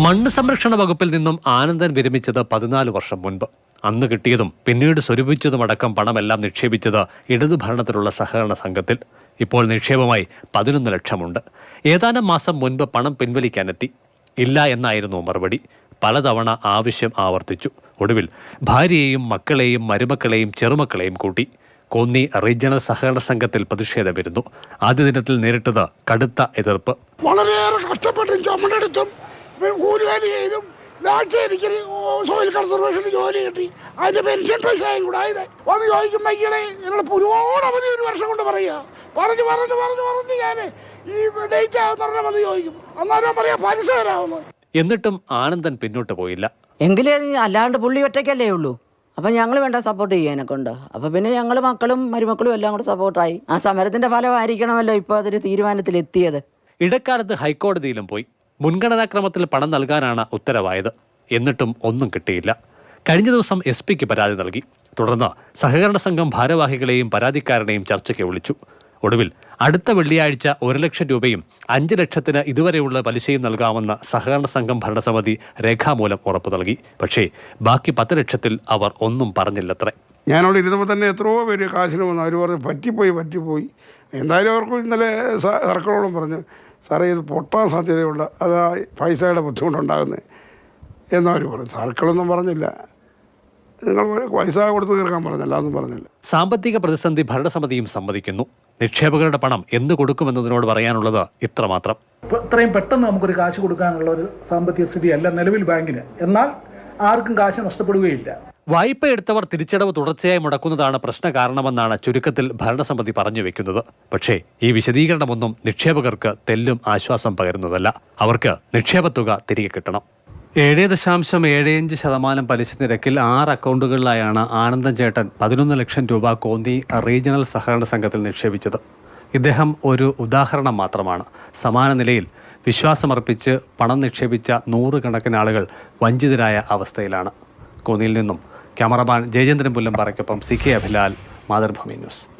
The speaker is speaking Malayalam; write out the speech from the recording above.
മണ്ണ് സംരക്ഷണ വകുപ്പിൽ നിന്നും ആനന്ദൻ വിരമിച്ചത് പതിനാല് വർഷം മുൻപ്. അന്ന് കിട്ടിയതും പിന്നീട് സ്വരൂപിച്ചതുമടക്കം പണമെല്ലാം നിക്ഷേപിച്ചത് ഇടതു ഭരണത്തിലുള്ള സഹകരണ സംഘത്തിൽ. ഇപ്പോൾ നിക്ഷേപമായി പതിനൊന്ന് ലക്ഷമുണ്ട്. ഏതാനും മാസം മുൻപ് പണം പിൻവലിക്കാനെത്തി. ഇല്ല എന്നായിരുന്നു മറുപടി. പലതവണ ആവശ്യം ആവർത്തിച്ചു. ഒടുവിൽ ഭാര്യയെയും മക്കളെയും മരുമക്കളെയും ചെറുമക്കളെയും കൂട്ടി. കോന്നി റീജിയണൽ സഹകരണ സംഘത്തിൽ പ്രതിഷേധമിരുന്നു ആദ്യ ദിനത്തിൽ നേരിട്ടത് കടുത്ത എതിർപ്പ്. വളരെയേറെ കഷ്ടപ്പെട്ടും കൂലിവേലി ചെയ്തും ലാസ്റ്റ് എനിക്ക് സോയിൽ കൺസർവേഷന് ജോലി കിട്ടി. അതിന്റെ പെൻഷൻ പൈസയും കൂടെ ആയത്. വന്ന് ചോദിക്കുമ്പോൾ ഇങ്ങനെ എന്നോട് ഒരുപാട് അവധി ഒരു വർഷം കൊണ്ട് പറയുക. പറഞ്ഞു പറഞ്ഞു പറഞ്ഞു പറഞ്ഞ് ഞാൻ ഈ ഡേറ്റ് ആവുന്ന വന്ന് ചോദിക്കും. അന്നേരം പറയാ പലിശ തരാമെന്ന്. എന്നിട്ടും ആനന്ദൻ പിന്നോട്ട് പോയില്ല. എങ്കിലേ അല്ലാണ്ട് പുള്ളി ഒറ്റയ്ക്കല്ലേ ഉള്ളൂ? അപ്പം ഞങ്ങൾ വേണ്ട സപ്പോർട്ട് ചെയ്യാനൊക്കെ ഉണ്ട് അപ്പം പിന്നെ ഞങ്ങൾ മക്കളും മരുമക്കളും എല്ലാം കൂടെ സപ്പോർട്ടായി ആ സമരത്തിന്റെ ഫലമായിരിക്കണമല്ലോ ഇപ്പോൾ അതൊരു തീരുമാനത്തിലെത്തിയത്. ഇടക്കാലത്ത് ഹൈക്കോടതിയിലും പോയി. മുൻഗണനാക്രമത്തിൽ പണം നൽകാനാണ് ഉത്തരവായത്. എന്നിട്ടും ഒന്നും കിട്ടിയില്ല. കഴിഞ്ഞ ദിവസം എസ് പിക്ക് പരാതി നൽകി. തുടർന്ന് സഹകരണ സംഘം ഭാരവാഹികളെയും പരാതിക്കാരനെയും ചർച്ചയ്ക്ക് വിളിച്ചു. ഒടുവിൽ അടുത്ത വെള്ളിയാഴ്ച ഒരു ലക്ഷം രൂപയും അഞ്ച് ലക്ഷത്തിന് ഇതുവരെയുള്ള പലിശയും നൽകാമെന്ന് സഹകരണ സംഘം ഭരണസമിതി രേഖാമൂലം ഉറപ്പു നൽകി. പക്ഷേ ബാക്കി പത്ത് ലക്ഷത്തിൽ അവർ ഒന്നും പറഞ്ഞില്ലത്രേ. ഞാനവിടെ ഇരുന്നപ്പോൾ തന്നെ എത്രയോ പേര് കാശിന് വന്നു. അവർ പറഞ്ഞു പറ്റിപ്പോയി പറ്റിപ്പോയി. എന്തായാലും അവർക്ക് ഇന്നലെ സർക്കാരോളം പറഞ്ഞു. സാറേ ഇത് പൊട്ടാൻ സാധ്യതയുണ്ട് അത് ആ പൈസയുടെ ബുദ്ധിമുട്ടുണ്ടാകുന്നത് എന്നവർ പറഞ്ഞു സർക്കിളൊന്നും പറഞ്ഞില്ല. നിങ്ങൾ പൈസ കൊടുത്ത് തീർക്കാൻ പറഞ്ഞില്ല അതൊന്നും പറഞ്ഞില്ല. സാമ്പത്തിക പ്രതിസന്ധി ഭരണസമിതിയും സമ്മതിക്കുന്നു. നിക്ഷേപകരുടെ പണം എന്ത് കൊടുക്കുമെന്നതിനോട് പറയാനുള്ളത് ഇത്രമാത്രം മാത്രം. ഇത്രയും പെട്ടെന്ന് നമുക്കൊരു കാശ് കൊടുക്കാനുള്ള ഒരു സാമ്പത്തിക സ്ഥിതിയല്ല നിലവിൽ ബാങ്കിന്. എന്നാൽ ആർക്കും കാശ് നഷ്ടപ്പെടുകയില്ല. വായ്പ എടുത്തവർ തിരിച്ചടവ് തുടർച്ചയായി മുടക്കുന്നതാണ് പ്രശ്ന കാരണമെന്നാണ് ചുരുക്കത്തിൽ ഭരണസമിതി പറഞ്ഞു വെക്കുന്നത്. പക്ഷേ ഈ വിശദീകരണമൊന്നും നിക്ഷേപകർക്ക് തെല്ലും ആശ്വാസം പകരുന്നതല്ല. അവർക്ക് നിക്ഷേപത്തുക തിരികെ കിട്ടണം. ഏഴ് ദശാംശം ഏഴ് ശതമാനം പലിശ നിരക്കിൽ ആറ് അക്കൗണ്ടുകളിലായാണ് ആനന്ദൻ ചേട്ടൻ പതിനൊന്ന് ലക്ഷം രൂപ കോന്തി റീജിയണൽ സഹകരണ സംഘത്തിൽ നിക്ഷേപിച്ചത്. ഇദ്ദേഹം ഒരു ഉദാഹരണം മാത്രമാണ്. സമാന നിലയിൽ വിശ്വാസമർപ്പിച്ച് പണം നിക്ഷേപിച്ച നൂറുകണക്കിന് ആളുകൾ വഞ്ചിതരായ അവസ്ഥയിലാണ്. കോന്നിയിൽ നിന്നും cameraman Jayachandran പുല്ലംപാറയ്ക്കൊപ്പം C K Abhilal Mathrubhumi news.